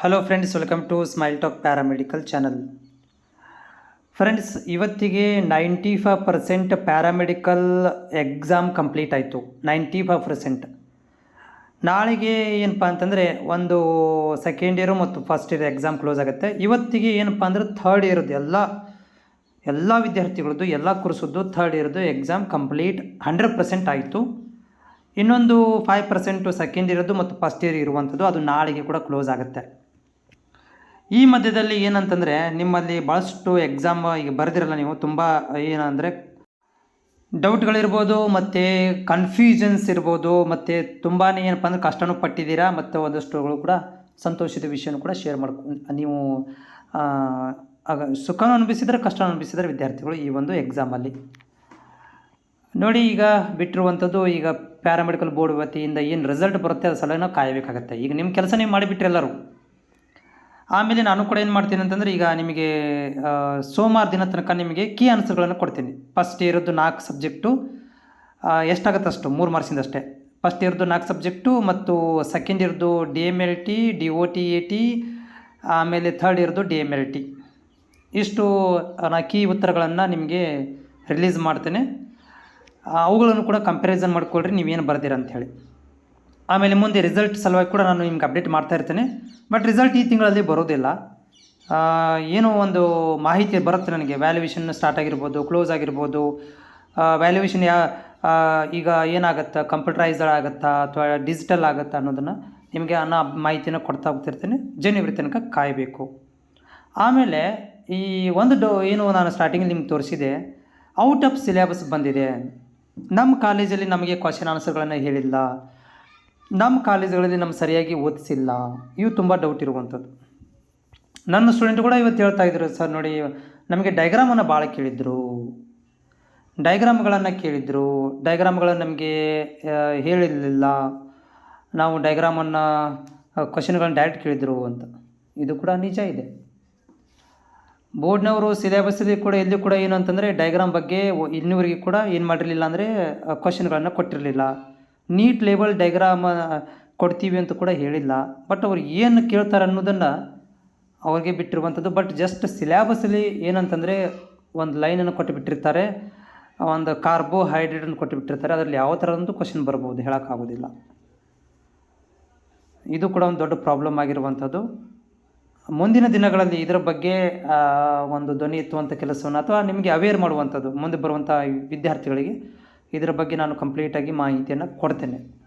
Hello friends welcome to smile talk paramedical channel friends ಇವತ್ತಿಗೆ ninety five percent paramedical exam complete ಆಯಿತು. Ninety five percent ನಾಳೆಗೆ ಏನಪ್ಪ ಅಂತಂದರೆ ಒಂದು ಸೆಕೆಂಡ್ ಇಯರು ಮತ್ತು ಫಸ್ಟ್ ಇಯರ್ ಎಕ್ಸಾಮ್ ಕ್ಲೋಸ್ ಆಗುತ್ತೆ. ಇವತ್ತಿಗೆ ಏನಪ್ಪ ಅಂದ್ರೆ ಥರ್ಡ್ ಇಯರ್ದು ಎಲ್ಲ ಎಲ್ಲ ವಿದ್ಯಾರ್ಥಿಗಳದ್ದು, ಎಲ್ಲ ಕೋರ್ಸದ್ದು ಥರ್ಡ್ ಇಯರ್ದು ಎಕ್ಸಾಮ್ ಕಂಪ್ಲೀಟ್ ಹಂಡ್ರೆಡ್ ಪರ್ಸೆಂಟ್ ಆಯಿತು. ಇನ್ನೊಂದು ಫೈವ್ ಪರ್ಸೆಂಟು ಸೆಕೆಂಡ್ ಇರೋದು ಮತ್ತು ಫಸ್ಟ್ ಇಯರ್ ಇರುವಂಥದ್ದು ಅದು ನಾಳೆಗೆ ಕೂಡ ಕ್ಲೋಸ್ ಆಗುತ್ತೆ. ಈ ಮಧ್ಯದಲ್ಲಿ ಏನಂತಂದರೆ, ನಿಮ್ಮಲ್ಲಿ ಭಾಳಷ್ಟು ಎಕ್ಸಾಮ್ ಈಗ ಬರೆದಿರಲ್ಲ ನೀವು, ತುಂಬ ಏನಂದರೆ ಡೌಟ್ಗಳಿರ್ಬೋದು ಮತ್ತು ಕನ್ಫ್ಯೂಷನ್ಸ್ ಇರ್ಬೋದು, ಮತ್ತು ತುಂಬಾ ಏನಪ್ಪ ಅಂದ್ರೆ ಕಷ್ಟನೂ ಪಟ್ಟಿದ್ದೀರಾ, ಮತ್ತು ಒಂದಷ್ಟುಗಳು ಕೂಡ ಸಂತೋಷದ ವಿಷಯನೂ ಕೂಡ ಶೇರ್ ಮಾಡ್ಕೊ, ನೀವು ಆಗ ಸುಖನೂ ಅನುಭವಿಸಿದರೆ ಕಷ್ಟ ಅನುಭವಿಸಿದರೆ ವಿದ್ಯಾರ್ಥಿಗಳು ಈ ಒಂದು ಎಕ್ಸಾಮಲ್ಲಿ ನೋಡಿ, ಈಗ ಬಿಟ್ಟಿರುವಂಥದ್ದು, ಈಗ ಪ್ಯಾರಾಮೆಡಿಕಲ್ ಬೋರ್ಡ್ ವತಿಯಿಂದ ಏನು ರಿಸಲ್ಟ್ ಬರುತ್ತೆ, ಅದು ಸಲ ನಾವು ಕಾಯಬೇಕಾಗತ್ತೆ. ಈಗ ನಿಮ್ಮ ಕೆಲಸ ನೀವು ಮಾಡಿಬಿಟ್ರೆ ಎಲ್ಲರೂ. ಆಮೇಲೆ ನಾನು ಕೂಡ ಏನು ಮಾಡ್ತೀನಿ ಅಂತಂದರೆ ಈಗ ನಿಮಗೆ ಸೋಮವಾರ ದಿನ ತನಕ ನಿಮಗೆ ಕೀ ಆನ್ಸರ್ಗಳನ್ನು ಕೊಡ್ತೀನಿ. ಫಸ್ಟ್ ಇಯರದ್ದು ನಾಲ್ಕು ಸಬ್ಜೆಕ್ಟು ಎಷ್ಟಾಗುತ್ತೆ ಅಷ್ಟು? ಮೂರು ಮಾರ್ಕ್ಸಿಂದ ಅಷ್ಟೇ. ಫಸ್ಟ್ ಇಯರ್ದು ನಾಲ್ಕು ಸಬ್ಜೆಕ್ಟು ಮತ್ತು second ಇಯರ್ದು D M L T D O T A T ಆಮೇಲೆ ಥರ್ಡ್ ಇಯರ್ದು ಡಿ ಎಂ ಎಲ್ ಟಿ ಇಷ್ಟು ನಾ ಕೀ ಉತ್ತರಗಳನ್ನು ನಿಮಗೆ ರಿಲೀಸ್ ಮಾಡ್ತೇನೆ. ಅವುಗಳನ್ನು ಕೂಡ ಕಂಪ್ಯಾರಿಸನ್ ಮಾಡ್ಕೊಳ್ರಿ, ನೀವೇನು ಬರ್ದಿರ ಅಂಥೇಳಿ ಆಮೇಲೆ ಮುಂದೆ ರಿಸಲ್ಟ್ ಸಲುವಾಗಿ ಕೂಡ ನಾನು ನಿಮ್ಗೆ ಅಪ್ಡೇಟ್ ಮಾಡ್ತಾ ಇರ್ತೇನೆ. ಬಟ್ ರಿಸಲ್ಟ್ ಈ ತಿಂಗಳಲ್ಲಿ ಬರೋದಿಲ್ಲ. ಏನೋ ಒಂದು ಮಾಹಿತಿ ಬರುತ್ತೆ ನನಗೆ. ವ್ಯಾಲ್ಯೂಯೇಷನ್ ಸ್ಟಾರ್ಟ್ ಆಗಿರ್ಬೋದು ಕ್ಲೋಸ್ ಆಗಿರ್ಬೋದು. ವ್ಯಾಲ್ಯೂಯೇಷನ್ ಯಾ ಈಗ ಏನಾಗುತ್ತೆ? ಕಂಪ್ಯೂಟರೈಸ್ಡ್ ಆಗುತ್ತಾ? ಅಥವಾ ಡಿಜಿಟಲ್ ಆಗುತ್ತಾ ಅನ್ನೋದನ್ನು ನಿಮಗೆ ಅನ್ನ ಮಾಹಿತಿನ ಕೊಡ್ತಾ ಹೋಗ್ತಿರ್ತೇನೆ. ಜನವರಿ ತನಕ ಕಾಯಬೇಕು. ಆಮೇಲೆ ಈ ಒಂದು ಡೋ, ಏನು ನಾನು ಸ್ಟಾರ್ಟಿಂಗಲ್ಲಿ ನಿಮ್ಗೆ ತೋರಿಸಿದೆ ಔಟ್ ಆಫ್ ಸಿಲೆಬಸ್ ಬಂದಿದೆ. ನಮ್ಮ ಕಾಲೇಜಲ್ಲಿ ನಮಗೆ ಕ್ವಶನ್ ಆನ್ಸರ್ಗಳನ್ನು ಹೇಳಿಲ್ಲ. ನಮ್ಮ ಕಾಲೇಜುಗಳಲ್ಲಿ ನಮ್ಮ ಸರಿಯಾಗಿ ಓದಿಸಿಲ್ಲ. ಇವು ತುಂಬ ಡೌಟ್ ಇರುವಂಥದ್ದು. ನನ್ನ ಸ್ಟೂಡೆಂಟ್ ಕೂಡ ಇವತ್ತು ಹೇಳ್ತಾ ಇದ್ರು, ಸರ್ ನೋಡಿ, ನಮಗೆ ಡೈಗ್ರಾಮನ್ನು ಭಾಳ ಕೇಳಿದ್ರು. ಡೈಗ್ರಾಮ್ಗಳನ್ನು ಕೇಳಿದರು. ಡೈಗ್ರಾಮ್ಗಳನ್ನು ನಮಗೆ ಹೇಳಿರಲಿಲ್ಲ. ನಾವು ಡೈಗ್ರಾಮನ್ನು ಕ್ವಶನ್ಗಳನ್ನ ಡೈರೆಕ್ಟ್ ಕೇಳಿದರು ಅಂತ. ಇದು ಕೂಡ ನಿಜ ಇದೆ. ಬೋರ್ಡ್ನವರು ಸಿಲೆಬಸ್ಸಲ್ಲಿ ಕೂಡ, ಎಲ್ಲಿ ಕೂಡ ಏನು ಅಂತಂದರೆ ಡೈಗ್ರಾಮ್ ಬಗ್ಗೆ ಇನ್ನೂವರೆಗೆ ಕೂಡ ಏನು ಮಾಡಿರಲಿಲ್ಲ ಅಂದರೆ ಕ್ವಶನ್ಗಳನ್ನು ಕೊಟ್ಟಿರಲಿಲ್ಲ. ನೀಟ್ ಲೇಬಲ್ ಡೈಗ್ರಾಮ ಕೊಡ್ತೀವಿ ಅಂತ ಕೂಡ ಹೇಳಿಲ್ಲ. ಬಟ್ ಅವ್ರು ಏನು ಕೇಳ್ತಾರೆ ಅನ್ನೋದನ್ನು ಅವ್ರಿಗೆ ಬಿಟ್ಟಿರುವಂಥದ್ದು. ಬಟ್ ಜಸ್ಟ್ ಸಿಲ್ಯಾಬಸಲ್ಲಿ ಏನಂತಂದರೆ ಒಂದು ಲೈನನ್ನು ಕೊಟ್ಟು ಬಿಟ್ಟಿರ್ತಾರೆ. ಒಂದು ಕಾರ್ಬೋಹೈಡ್ರೇಟನ್ನು ಕೊಟ್ಟು ಬಿಟ್ಟಿರ್ತಾರೆ. ಅದರಲ್ಲಿ ಯಾವ ಥರದಂತೂ ಕ್ವಶನ್ ಬರ್ಬೋದು ಹೇಳೋಕ್ಕಾಗೋದಿಲ್ಲ. ಇದು ಕೂಡ ಒಂದು ದೊಡ್ಡ ಪ್ರಾಬ್ಲಮ್ ಆಗಿರುವಂಥದ್ದು. ಮುಂದಿನ ದಿನಗಳಲ್ಲಿ ಇದರ ಬಗ್ಗೆ ಒಂದು ಧ್ವನಿ ಎತ್ತುವಂಥ ಕೆಲಸವನ್ನು ಅಥವಾ ನಿಮಗೆ ಅವೇರ್ ಮಾಡುವಂಥದ್ದು, ಮುಂದೆ ಬರುವಂಥ ವಿದ್ಯಾರ್ಥಿಗಳಿಗೆ. ಇದರ ಬಗ್ಗೆ ನಾನು ಕಂಪ್ಲೀಟಾಗಿ ಮಾಹಿತಿಯನ್ನು ಕೊಡ್ತೇನೆ.